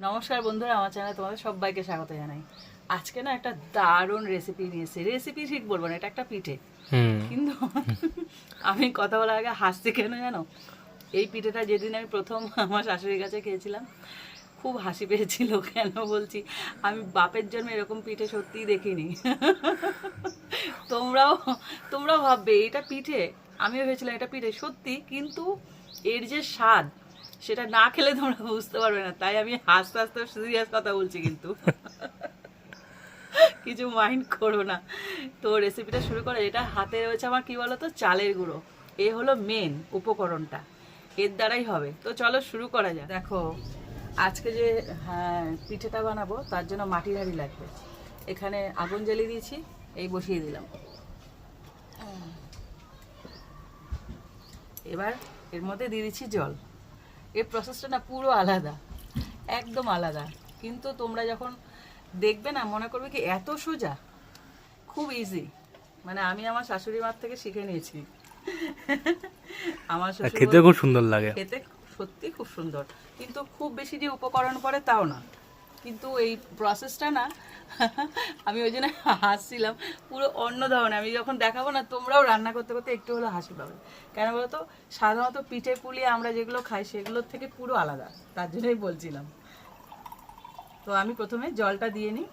নমস্কার বন্ধুরা আমার চ্যানেলে তোমাদের সবাইকে স্বাগত জানাই। আজকে না একটা দারুণ রেসিপি নিয়েছি রেসিপি ঠিক বলব না এটা একটা পিঠে। কিন্তু আমি কথা বলার আগে হাসছি কেন জানো? এই পিঠেটা যেদিন আমি প্রথম আমার শাশুড়ির কাছে খেয়েছিলাম খুব হাসি পেয়েছিল কেন বলছি? আমি বাপের জন্য এরকম পিঠে সত্যিই দেখিনি। তোমরাও তোমরাও ভাববে এটা পিঠে? আমিও ভেবেছিলাম এটা পিঠে সত্যি কিন্তু এর যে স্বাদ সেটা না খেলে তোমরা বুঝতে পারবে না তাই আমি হাসতে হাসতে সিরিয়াস কথা বলছি কিন্তু। কিছু মাইন্ড করো না। তো রেসিপিটা শুরু করে এটা হাতে রয়েছে আমার কি বলো তো চালের গুঁড়ো। এ হলো মেন উপকরণটা। এর দ্বারাই হবে। তো চলো শুরু করা যাক। দেখো আজকে যে হ্যাঁ পিঠেটা বানাবো তার জন্য মাটির হাঁড়ি লাগবে। এখানে আগুন জ্বালিয়ে দিয়েছি এই বসিয়ে দিলাম। এবার এর মধ্যে দিয়ে দিচ্ছি জল। এর প্রসেসটা না পুরো আলাদা একদম আলাদা। কিন্তু তোমরা যখন দেখবে না মনে করবে কি এত সোজা? খুব ইজি মানে আমি আমার শাশুড়ি মার থেকে শিখে নিয়েছি। আমার খেতে খুব সুন্দর লাগে। খেতে সত্যি খুব সুন্দর। কিন্তু খুব বেশি যে উপকরণ পড়ে তাও না। কিন্তু এই প্রসেসটা না আমি ওই জন্য হাসছিলাম। পুরো অন্য ধরনের। আমি যখন দেখাবো না, তোমরাও রান্না করতে করতে একটু হলে হাসি পাবে। কেন বলতো? সাধারণত পিঠে পুলি আমরা যেগুলো খাই, সেগুলোর থেকে পুরো আলাদা। তার জন্যই বলছিলাম। তো আমি প্রথমে জলটা দিয়ে নিই।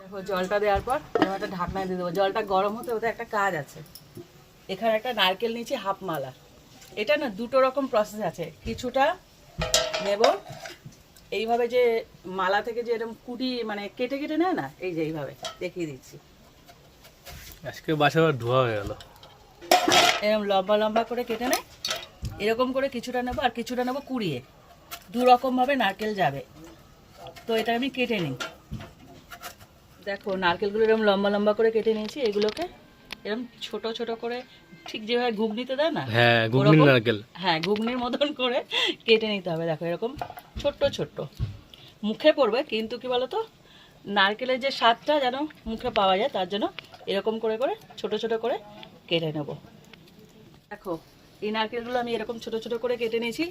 দেখো, জলটা দেওয়ার পর একটা ঢাকনায় দিয়ে দেবো। জলটা গরম হতে হতে একটা কাজ আছে। এখানে একটা নারকেল নিচে হাফ মালা এটা না দুটো রকম প্রসেস আছে। কিছুটা নেব এইভাবে যে মালা থেকে যে এরকম কুটি মানে কেটে কেটে নেয় না এই যে এইভাবে দেখিয়ে দিচ্ছি। আজকে বাসা ধোয়া হয়ে গেল। এরকম লম্বা লম্বা করে কেটে নেয় এরকম করে কিছুটা নেব আর কিছুটা নেব কুড়িয়ে। দু রকমভাবে নারকেল যাবে। তো এটা আমি কেটে নিই। দেখো নারকেলগুলো এরকম লম্বা লম্বা করে কেটে নিয়েছি এগুলোকে এরকম ছোট ছোট করে ঠিক যেভাবে ঘুগনিতে দেয় না হ্যাঁ ঘুগনি নারকেল। হ্যাঁ ঘুগনির মতন করে কেটে নিতে হবে। দেখো এরকম ছোট্ট ছোট্ট। মুখে পড়বে কিন্তু কি বলতো? নারকেলের যে স্বাদটা যেন মুখে পাওয়া যায় তার জন্য এরকম করে করে ছোট ছোট করে কেটে নেব। দেখো এই নারকেলগুলো আমি এরকম ছোট ছোট করে কেটে নিয়েছি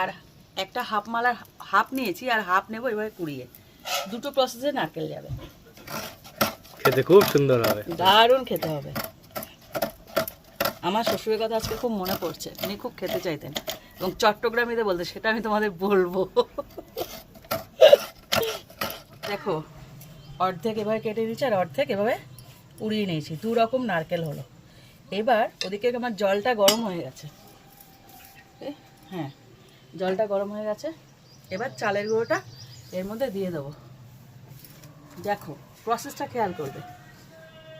আর একটা হাফ মালার হাফ নিয়েছি আর হাফ নেব এভাবে কুড়িয়ে। দুটো প্রসেসে নারকেল যাবে। খেতে খুব সুন্দর হবে। দারুণ খেতে হবে। আমার শ্বশুরের কথা আজকে খুব মনে পড়ছে। উনি খুব খেতে চাইতেন। এবং চট্টগ্রামিতে বলতে, সেটা আমি তোমাদের বলব। দেখো, অর্ধেক এভাবে কেটে দিয়েছি আর অর্ধেক এভাবে উড়িয়ে নিয়েছি। দু রকম নারকেল হলো। এবার ওদিকে আমার জলটা গরম হয়ে গেছে। হ্যাঁ জলটা গরম হয়ে গেছে। এবার চালের গুঁড়োটা এর মধ্যে দিয়ে দেবো। দেখো প্রসেসটা খেয়াল করবে।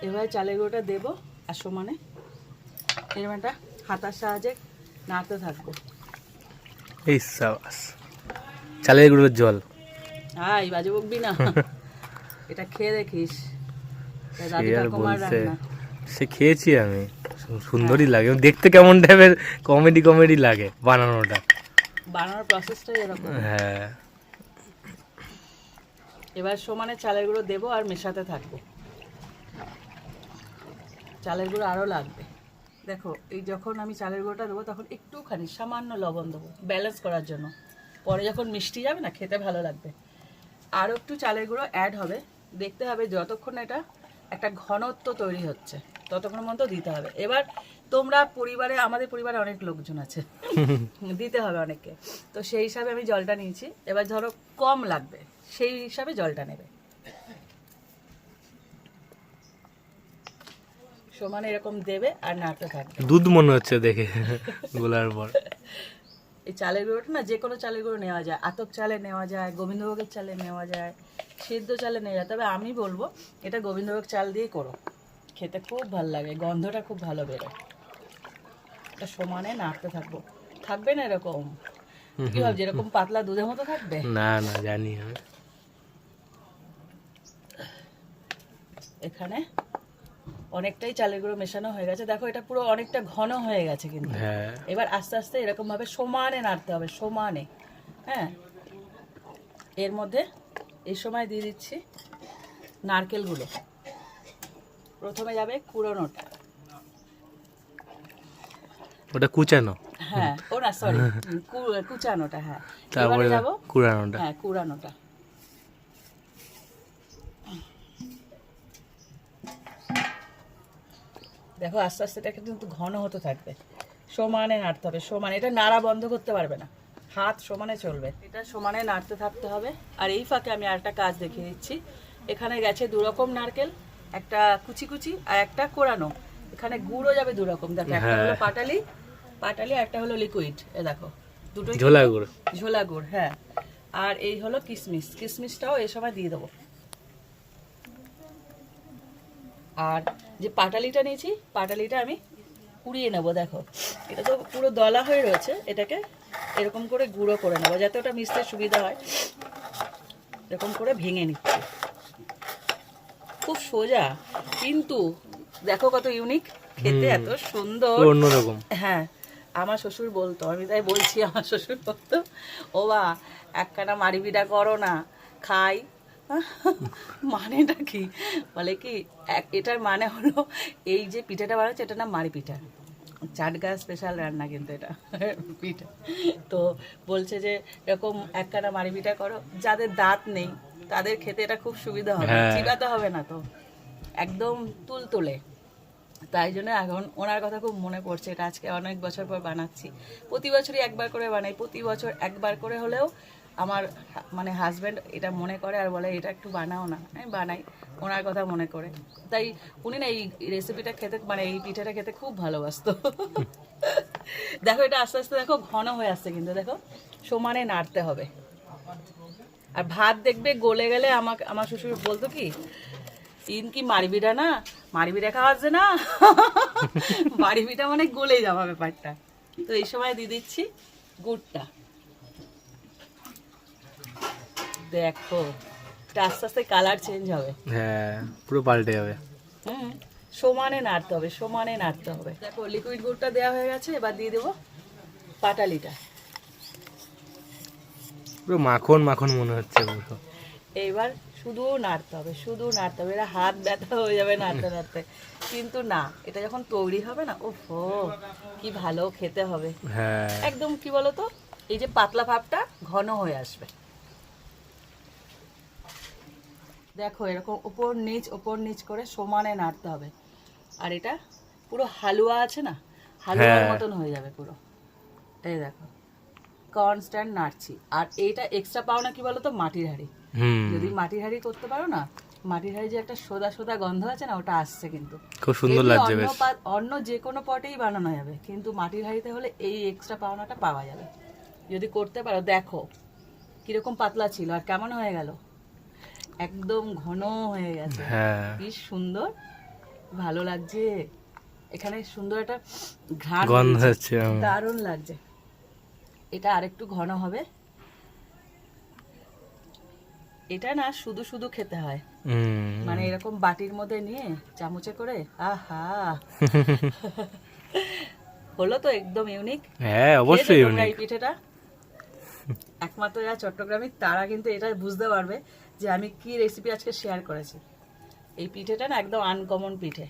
এবার চালের গুঁড়োটা দেবো আর সমানে এরকম একটা হাতার সাহায্যে নাড়তে থাকব। এই সাবাস চালের গুঁড়োর জল। আই বাজে বকবি না। এটা খেয়ে দেখিস। সে খেয়েছি আমি। সুন্দরই লাগে। দেখতে কেমন টাইপের কমেডি কমেডি লাগে বানানোটা। বানানোর প্রসেসটাই এরকম। হ্যাঁ। এবার সমানে চালের গুঁড়ো দেবো আর মেশাতে থাকব। চালের গুঁড়ো আরও লাগবে। দেখো এই যখন আমি চালের গুঁড়োটা দেবো তখন একটুখানি সামান্য লবণ দেবো ব্যালেন্স করার জন্য। পরে যখন মিষ্টি যাবে না খেতে ভালো লাগবে। আরও একটু চালের গুঁড়ো অ্যাড হবে। দেখতে হবে যতক্ষণ এটা একটা ঘনত্ব তৈরি হচ্ছে ততক্ষণ পর্যন্ত দিতে হবে। এবার তোমরা পরিবারে আমাদের পরিবারে অনেক লোকজন আছে। দিতে হবে অনেককে। তো সেই হিসাবে আমি জলটা নিয়েছি। এবার ধরো কম লাগবে। সেই হিসাবে জলটা নেবে। সমানে এরকম দেবে আর নাড়তে থাকবে। দুধ মনে হচ্ছে দেখে গোলার পর। এই চালের গুঁড়োটা না যে কোনো চালের গুঁড়ো নেওয়া যায় আতপ চালে নেওয়া যায় গোবিন্দভোগের চালে নেওয়া যায় সিদ্ধ চালে নেওয়া যায়। তবে আমি বলব এটা গোবিন্দভোগ চাল দিয়ে করো। খেতে খুব ভালো লাগে গন্ধটা খুব ভালো বেরোয়। এটা সমানে নাড়তে থাকব। থাকবে না এরকম। কি ভাবছি এরকম পাতলা দুধের মতো থাকবে? না না জানি আমি এখানে। অনেকটাই চালের গুঁড়ো মেশানো হয়ে গেছে। দেখো এটা পুরো অনেকটা ঘন হয়ে গেছে কিন্তু। হ্যাঁ। এবার আস্তে আস্তে এরকম ভাবে সমানে নাড়তে হবে সমানে। হ্যাঁ? এর মধ্যে এই সময় দিয়ে দিচ্ছি নারকেলগুলো। প্রথমে যাবে কুড়োনোটা। ওটা কুচানো? হ্যাঁ ও না সরি কুচানোটা হ্যাঁ। তারপরে যাব কুড়ানোটা। হ্যাঁ কুড়ানোটা। দেখো আস্তে আস্তে এটা কিন্তু ঘন হতে থাকবে। সমানে নাড়তে হবে সমানে। এটা নাড়া বন্ধ করতে পারবে না। হাত সমানে চলবে। এটা সমানে নাড়তে থাকতে হবে। আর এই ফাঁকে আমি আরেকটা কাজ দেখিয়ে দিচ্ছি। এখানে গেছে দু রকম নারকেল একটা কুচি কুচি আর একটা কোরানো। এখানে গুড়ও যাবে দু রকম দেখো একটা হলো হ্যাঁ। পাটালি পাটালি আর একটা হলো লিকুইড এ দেখো দুটোই ঝোলা গুড় ঝোলা গুড় হ্যাঁ। আর এই হলো কিশমিশ কিশমিশটাও এই সময় দিয়ে দেবো। আর যে পাটালিটা নিয়েছি পাটালিটা আমি কুড়িয়ে নেব দেখো। এটা তো পুরো দলা হয়ে রয়েছে এটাকে এরকম করে গুঁড়ো করে নেব যাতে ওটা মিশতে সুবিধা হয়। এরকম করে ভেঙে নিচ্ছি। খুব সোজা কিন্তু দেখো কত ইউনিক খেতে এত সুন্দর। অন্যরকম। হ্যাঁ আমার শ্বশুর বলতো আমি তাই বলছি আমার শ্বশুর বলতো ও বা একখানা মারি পিঠা করো না খাই মানেটা কি? বলে কি এটার মানে হলো এই যে পিঠাটা বানাচ্ছে এটা না মারি পিঠা। চাটগা স্পেশাল রান্না কিন্তু এটা পিঠা। তো বলছে যে এরকম একখানা মারি পিঠা করো যাদের দাঁত নেই তাদের খেতে এটা খুব সুবিধা হবে। হ্যাঁ। চিবাতে হবে না তো একদম তুলতুলে তাই জন্য এখন ওনার কথা খুব মনে পড়ছে এটা আজকে অনেক বছর পর বানাচ্ছি। প্রতি বছরই একবার করে বানাই প্রতি বছর একবার করে হলেও আমার মানে হাজব্যান্ড এটা মনে করে আর বলে, এটা একটু বানাও না। আমি বানাই। ওনার কথা মনে করে। তাই উনি না এই রেসিপিটা খেতে মানে এই পিঠাটা খেতে খুব ভালোবাসতো। দেখো এটা আস্তে আস্তে দেখো ঘন হয়ে আসছে কিন্তু, দেখো। সমানে নাড়তে হবে। আর ভাত দেখবে গলে গেলে আমাকে, আমার শ্বশুর বলতো কি তিন কি মারবিটা না? মারবিটা খাওয়াচ্ছে না? মারবিটা মানে গলে যাওয়া ব্যাপারটা। তো এই সময় দিয়ে দিচ্ছি গুড়টা। দেখো। আস্তে আস্তে কালার চেঞ্জ হবে। হ্যাঁ পুরো পাল্টে যাবে। হুম সমানে নাড়তে হবে সমানে নাড়তে হবে। দেখো লিকুইড গুড়টা দেওয়া হয়ে গেছে এবার দিয়ে দেবো পাটালিটা। পুরো মাখন মাখন মনে হচ্ছে পুরো। এইবার শুধু নাড়তে হবে শুধু নাড়তে হবে। এটা হাত ব্যথা হয়ে যাবে নাড়তে নাড়তে। কিন্তু না এটা যখন তৈরি হবে না ওফো কি ভালো খেতে হবে। হ্যাঁ। একদম কি বলতো? এই যে পাতলা ভাবটা ঘন হয়ে আসবে। দেখো এরকম উপর নিচ উপর নিচ করে সমানে নাড়তে হবে। আর এটা পুরো হালুয়া আছে না? হালুয়ার হ্যাঁ। মতন হয়ে যাবে পুরো। এই দেখো কনস্ট্যান্ট নাড়ছি। আর এইটা এক্সট্রা পাও না কি বলতো? মাটির হাঁড়ি। যদি মাটির হাঁড়ি করতে পারো না মাটির হাঁড়ি যে একটা সোদা সোদা গন্ধ আছে না ওটা আসছে কিন্তু। খুব সুন্দর লাগছে অন্য বেশ। অন্য যে কোনো পটেই বানানো যাবে। কিন্তু মাটির হাঁড়িতে হলে এই এক্সট্রা পাওনাটা পাওয়া যাবে। যদি করতে পারো দেখো কীরকম পাতলা ছিল আর কেমন হয়ে গেল। একদম ঘন হয়ে গেছে। হ্যাঁ। কি সুন্দর। ভালো লাগছে। এখানে সুন্দর একটা ঘ্রাণ গন্ধ। হচ্ছে দারুণ লাগছে। এটা আরেকটু ঘন হবে। এটা না শুধু শুধু খেতে হয়। মানে এরকম বাটির মধ্যে নিয়ে চামচে করে আহা! হলো তো একদম ইউনিক হ্যাঁ অবশ্যই এই ইউনিক পিঠেটা। একমাত্র যারা চট্টগ্রামী তারা কিন্তু এটা বুঝতে পারবে। যে আমি কি রেসিপি আজকে শেয়ার করেছি। এই পিঠেটা না একদম আনকমন পিঠে।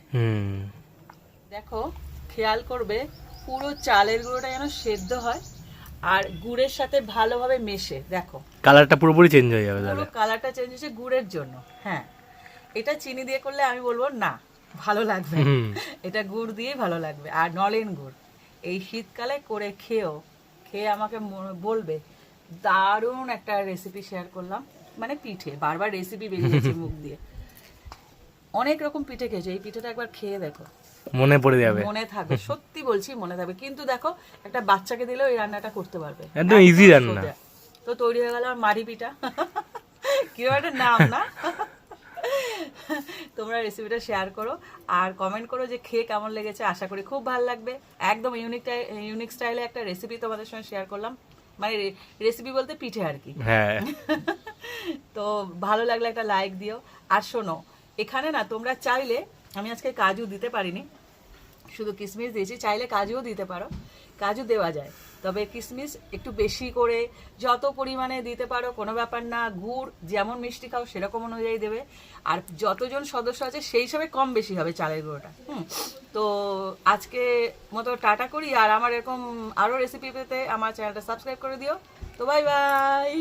দেখো খেয়াল করবে পুরো চালের গুঁড়োটা যেন সেদ্ধ হয় আর গুড়ের সাথে ভালোভাবে মেশে দেখো। কালারটা পুরোপুরি চেঞ্জ হয়ে যাবে পুরো কালারটা চেঞ্জ হচ্ছে গুড়ের জন্য হ্যাঁ। এটা চিনি দিয়ে করলে আমি বলব না ভালো লাগবে। এটা গুড় দিয়েই ভালো লাগবে। আর নলেন গুড় এই শীতকালে করে খেয়েও খেয়ে আমাকে বলবে দারুণ একটা রেসিপি শেয়ার করলাম। মানে পিঠে বারবার রেসিপি বেরিয়েছে মুখ দিয়ে। অনেক রকম পিঠে খেয়েছে এই পিঠেটা একবার খেয়ে দেখো। মনে পড়ে যাবে। মনে থাকবে সত্যি বলছি মনে থাকবে। কিন্তু দেখো একটা বাচ্চাকে দিলেও এই রান্নাটা করতে পারবে। একদম easy রান্না। তো তৈরি হয়ে গেল মারি পিঠা। কীরকম একটা নাম না? তোমরা রেসিপিটা শেয়ার করো আর কমেন্ট করো যে খেয়ে কেমন লেগেছে। আশা করি খুব ভালো লাগবে। একদম ইউনিক ইউনিক স্টাইলে একটা রেসিপি তোমাদের সঙ্গে শেয়ার করলাম। মানে রেসিপি বলতে পিঠে আর কি। হ্যাঁ। তো ভালো লাগলে একটা লাইক দিও। আর শোনো, এখানে না তোমরা চাইলে, আমি আজকে কাজু দিতে পারিনি, শুধু কিশমিশ দিয়েছি, চাইলে কাজুও দিতে পারো। কাজু দেওয়া যায়, তবে কিশমিশ একটু বেশি করে যত পরিমাণে দিতে পারো, কোনো ব্যাপার না, গুড় যেমন মিষ্টি খাও সেরকম অনুযায়ী দেবে। আর যতজন সদস্য আছে সেই হিসাবে কম বেশি হবে চালের গুঁড়োটা, হুম। তো আজকে মতো টাটা করি, আর আমার এরকম আরও রেসিপি পেতে আমার চ্যানেলটা সাবস্ক্রাইব করে দিও। তো বাই বাই